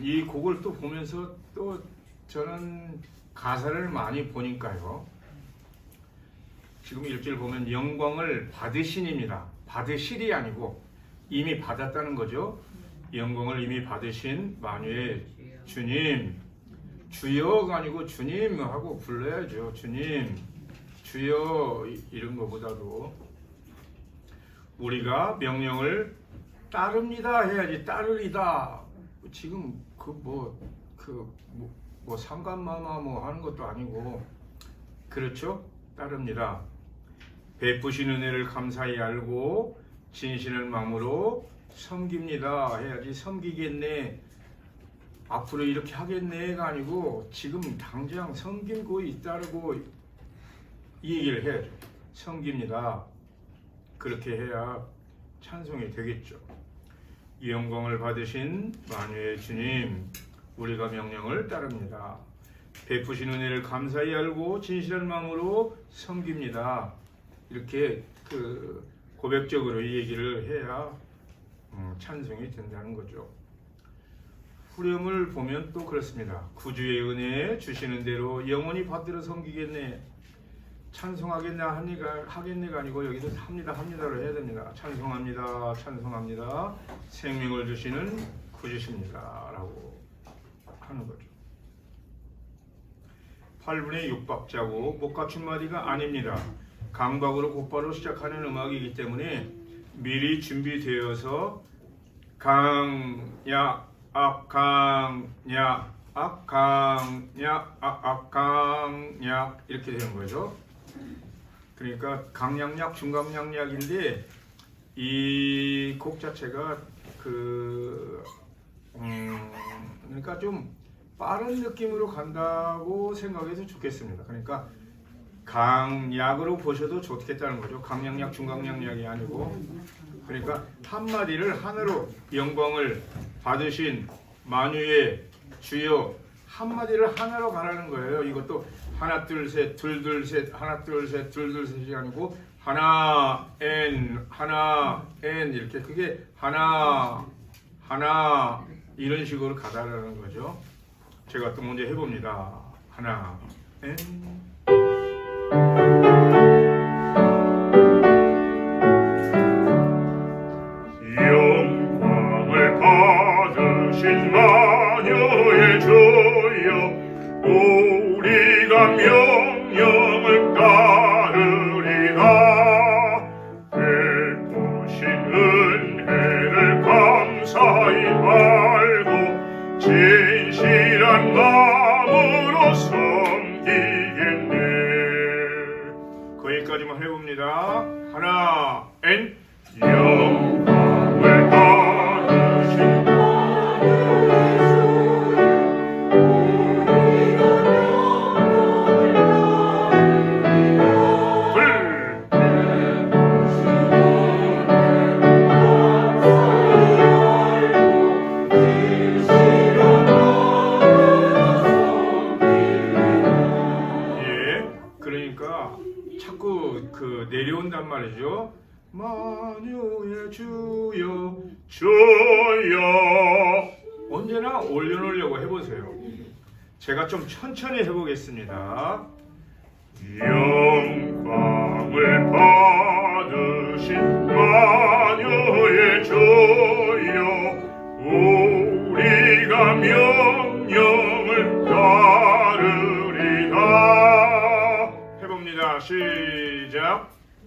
이 곡을 또 보면서 또 저는 가사를 많이 보니까요. 지금 일절 보면 영광을 받으신입니다. 받으실이 아니고 이미 받았다는 거죠. 영광을 이미 받으신 만유의 주님, 주여가 아니고 주님 하고 불러야죠. 주님, 주여 이- 이런 것보다도 우리가 명령을 따릅니다 해야지 따르리다. 지금 그 뭐 그뭐 뭐 상관마마 뭐 하는 것도 아니고. 그렇죠? 따릅니다. 베푸신 은혜를 감사히 알고 진실한 마음으로 섬깁니다. 해야지 섬기겠네. 앞으로 이렇게 하겠네가 아니고 지금 당장 섬기고 있다고 이 얘기를 해야죠. 섬깁니다. 그렇게 해야 찬송이 되겠죠 이 영광을 받으신 만유의 주님 우리가 명령을 따릅니다 베푸신 은혜를 감사히 알고 진실한 마음으로 섬깁니다. 이렇게 그 고백적으로 이 얘기를 해야 음, 찬송이 된다는 거죠. 후렴을 보면 또 그렇습니다. 구주의 은혜 주시는 대로 영원히 받들어 섬기겠네. 찬송하겠나 하니가 하겠네가 아니고 여기서 합니다 합니다로 해야 됩니다. 찬송합니다 찬송합니다 생명을 주시는 구주십니다라고 하는 거죠. 8분의 6박자고 못 갖춘 마디가 아닙니다. 강박으로 곧바로 시작하는 음악이기 때문에 미리 준비되어서 강야 악강야 악강야 악강야 이렇게 되는 거죠. 그러니까 강약약 중강약약인데 이 곡 자체가 그 음, 그러니까 좀 빠른 느낌으로 간다고 생각해서 좋겠습니다. 그러니까 강약으로 보셔도 좋겠다는 거죠. 강약약, 중강약약이 아니고 그러니까 한 마디를 하나로 영광을 받으신 만유의 주여 한 마디를 하나로 가라는 거예요. 이것도 하나 둘셋 둘 둘 셋 하나 둘 셋 둘 둘 셋이 아니고 하나 엔 하나 엔 이렇게 그게 하나 하나 이런 식으로 가다라는 거죠. 제가 또 먼저 해봅니다. 하나, 엔. 영광을 우리가 명령을 따르리라 베푸신 은혜를 감사히 알고 진실한 마음으로 섬기겠네 거기까지만 해봅니다. 하나, 엔. 영광 말이죠. 만유의 주여. 주여 언제나 올려놓으려고 해보세요. 제가 좀 천천히 해보겠습니다. 영광을 받으신 마녀의 주여 우리가 명령을 따르리라 해봅니다. 시작.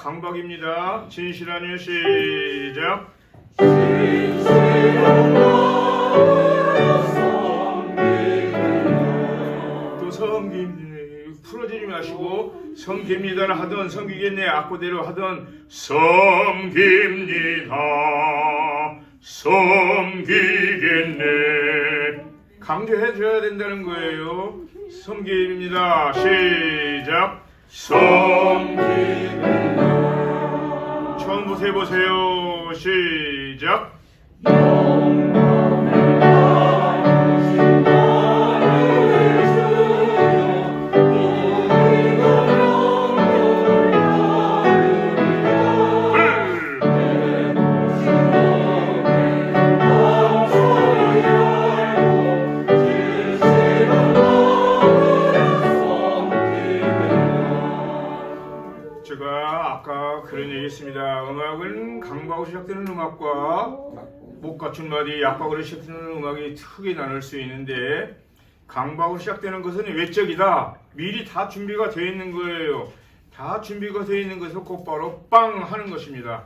강박입니다. 진실한 일 시작. 또 섬김 풀어지지 마시고 섬깁니다를 하던 섬기겠네 악보대로 하던 섬깁니다 섬기겠네 강조해 줘야 된다는 거예요. 섬김입니다. 시작. 섬기겠네 처음부터 해보세요. 시작. 못 갖춘 말이 약박으로 시작되는 음악이 크게 나눌 수 있는데 강박으로 시작되는 것은 외적이다. 미리 다 준비가 되어 있는 거예요. 다 준비가 되어 있는 것을 곧바로 빵 하는 것입니다.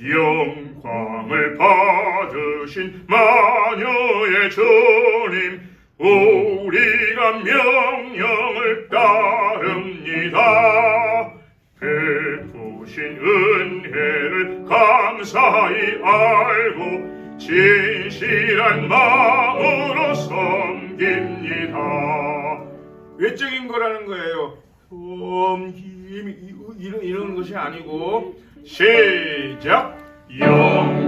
영광을 받으신 마녀의 주님 우리가 명령을 따릅니다 베푸신 은혜를 감사히 알고 진실한 마음으로 섬깁니다 외적인 거라는 거예요. 섬김 이런 이런 것이 아니고 시작. 영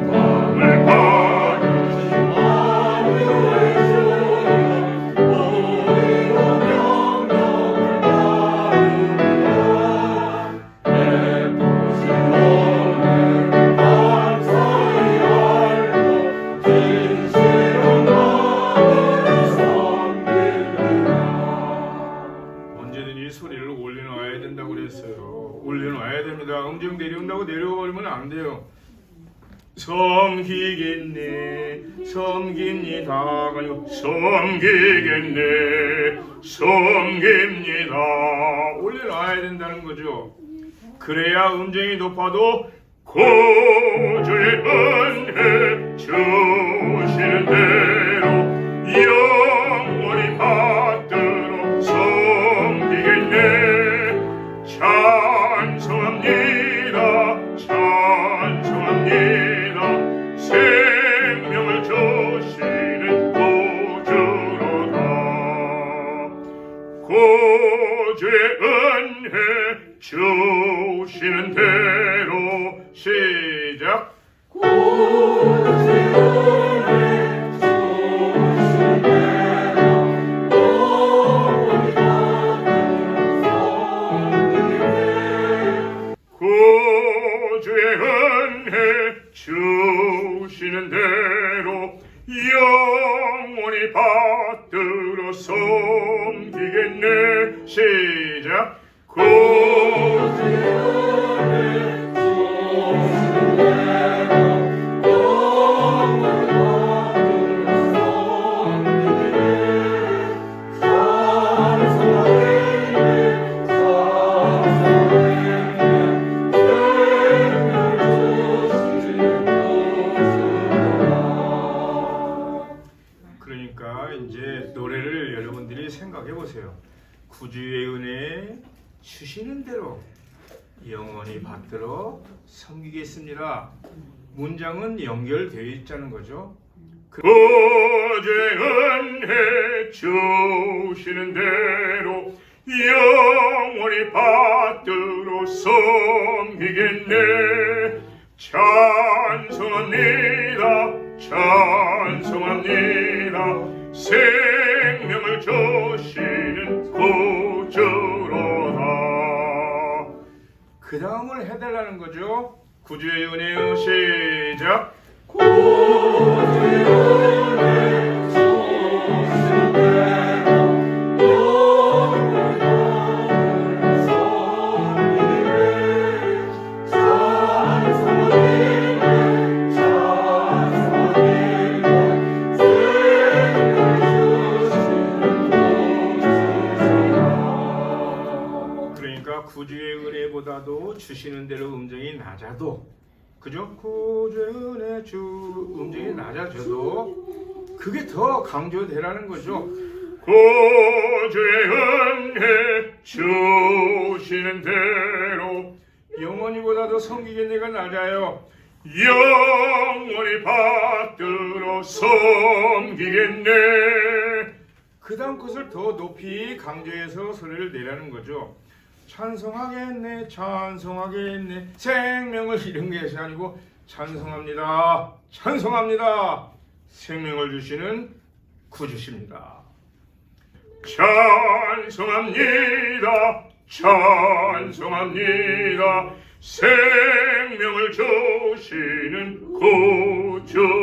안 돼요. 섬기겠네, 섬깁니다. 아니고 섬기겠네 섬깁니다 올려놔야 된다는 거죠. 그래야 음정이 높아도 고주의 은혜 주시는 대 생각해 보세요. 구주의 은혜 주시는 대로 영원히 받들어 섬기겠습니다. 문장은 연결되어 있자는 거죠. 구주의 은혜 주시는 대로 영원히 받들어 섬기겠네 찬송합니다 찬송합니다 해달라는 거죠. 구주의 은혜 시작. 구주의 주시는 대로 음정이 낮아도 그죠? 은혜 주 음정이 낮아져도 그게 더 강조되라는 거죠. 은혜 주시는 대로 영원히보다도 성기게 내가 낮아요. 영원히 받들어 섬기겠네 그 다음 것을 더 높이 강조해서 소리를 내라는 거죠. 찬송하겠네, 찬송하겠네, 생명을 이런 것이 아니고 찬송합니다, 찬송합니다. 생명을 주시는 구주십니다. 찬송합니다. 찬송합니다. 생명을 주시는 구주로다